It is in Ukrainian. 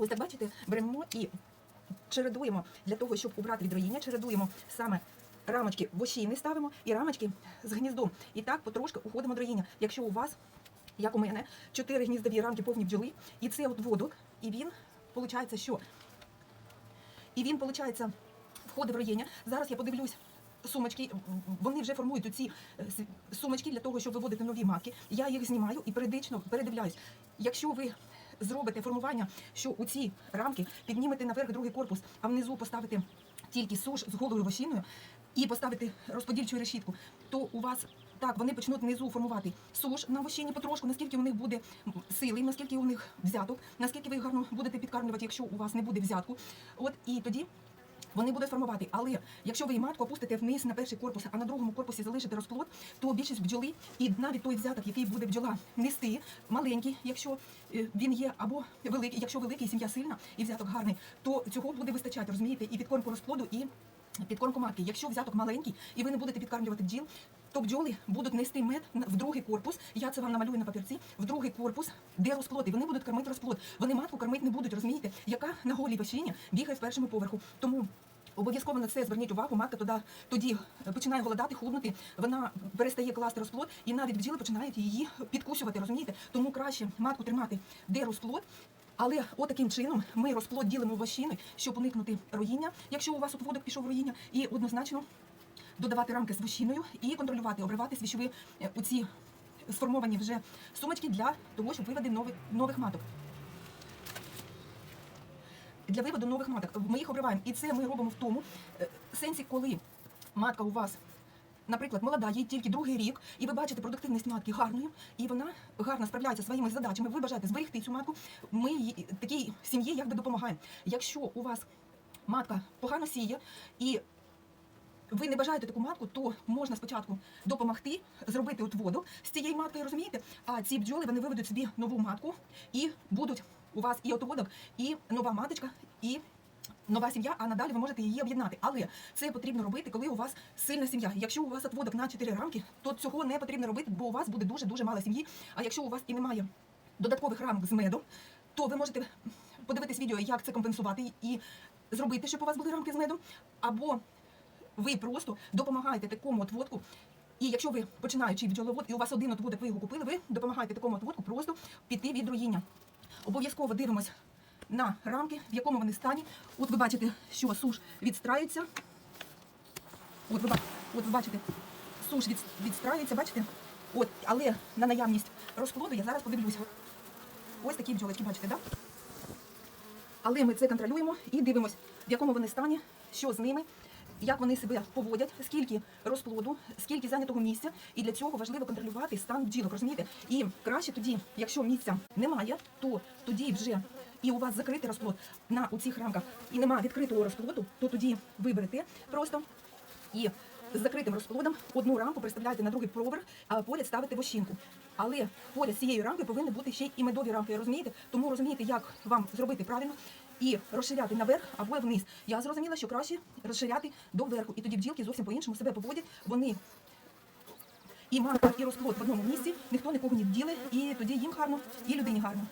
Ось так бачите, беремо і чередуємо для того, щоб убрати від роїння, чередуємо саме рамочки вощини ставимо і рамочки з гніздом. І так потрошки уходимо до роїння. Якщо у вас, як у мене, чотири гніздові рамки повні бджоли, і це от водок, і він, виходить, що? І він, виходить, входить в роєння. Зараз я подивлюсь. Сумочки, вони вже формують ці сумочки для того, щоб виводити нові матки. Я їх знімаю і періодично передивляюсь. Якщо ви зробите формування, що у ці рамки піднімете наверх другий корпус, а внизу поставите тільки суш з голою вощиною і поставити розподільчу решітку, то у вас так вони почнуть внизу формувати суш на вощині потрошку, наскільки у них буде сили, наскільки у них взяток, наскільки ви гарно будете підкармлювати, якщо у вас не буде взятку. От і тоді. Вони будуть формувати, але якщо ви матку опустите вниз на перший корпус, а на другому корпусі залишите розплод, то більшість бджоли і навіть той взяток, який буде бджола нести, маленький, якщо е, він є, або великий, якщо великий, сім'я сильна і взяток гарний, то цього буде вистачати, розумієте, і підкормку розплоду, і підкормку матки. Якщо взяток маленький і ви не будете підкармлювати бджіл, то бджоли будуть нести мед в другий корпус. Я це вам намалюю на папірці. В другий корпус, де розплод, і вони будуть кормити розплод. Вони матку кормити не будуть, розумієте, яка на голій вощині бігає в першому поверху. Тому Обов'язково на це зверніть увагу, матка тоді, тоді починає голодати, худнути, вона перестає класти розплод, і навіть бджіли починають її підкусювати, розумієте? Тому краще матку тримати, де розплод. Але отаким чином ми розплод ділимо в вощини, щоб уникнути роїння, якщо у вас отводок пішов роїння, і однозначно додавати рамки з вощиною і контролювати, обривати свічові е, оці сформовані вже сумочки для того, щоб виведи нових, нових маток для виводу нових маток. Ми їх обриваємо. І це ми робимо в тому е, сенсі, коли матка у вас. Наприклад, молода, їй тільки другий рік, і ви бачите продуктивність матки гарною, і вона гарно справляється своїми задачами. Ви бажаєте зберегти цю матку. Ми їй- такій сім'ї якби допомагаємо. Якщо у вас матка погано сіє і ви не бажаєте таку матку, то можна спочатку допомогти зробити отводок з цієї матки, розумієте? А ці бджоли вони виведуть собі нову матку і будуть у вас і отводок, і нова маточка, і нова сім'я, а надалі ви можете її об'єднати. Але це потрібно робити, коли у вас сильна сім'я. Якщо у вас отводок на 4 рамки, то цього не потрібно робити, бо у вас буде дуже дуже мало сім'ї. А якщо у вас і немає додаткових рамок з медом, то ви можете подивитись відео, як це компенсувати і зробити, щоб у вас були рамки з медом, або ви просто допомагаєте такому отводку. І якщо ви починаючий бджоловод, і у вас один отводок, ви його купили, ви допомагаєте такому отводку просто піти від руїння. Обов'язково дивимось на рамки, в якому вони стані. От ви бачите, що суш відстраюється. От ви, от ви бачите, суш від, відстраюється, бачите? От, але на наявність розплоду я зараз подивлюся. Ось такі бджолочки, бачите, так? Да? Але ми це контролюємо і дивимось, в якому вони стані, що з ними, як вони себе поводять, скільки розплоду, скільки зайнятого місця. І для цього важливо контролювати стан бджілок, розумієте? І краще тоді, якщо місця немає, то тоді вже і у вас закритий розплод на у цих рамках, і немає відкритого розплоду, то тоді ви берете просто і з закритим розплодом одну рамку приставляєте на другий поверх, а поряд ставите вощинку. Але поряд цією рамкою повинні бути ще і медові рамки, розумієте? Тому розумієте, як вам зробити правильно і розширяти наверх або вниз. Я зрозуміла, що краще розширяти доверху, і тоді бджілки зовсім по-іншому себе поводять. Вони і матка, і розплод в одному місці, ніхто нікого не ділить, і тоді їм гарно, і людині гарно.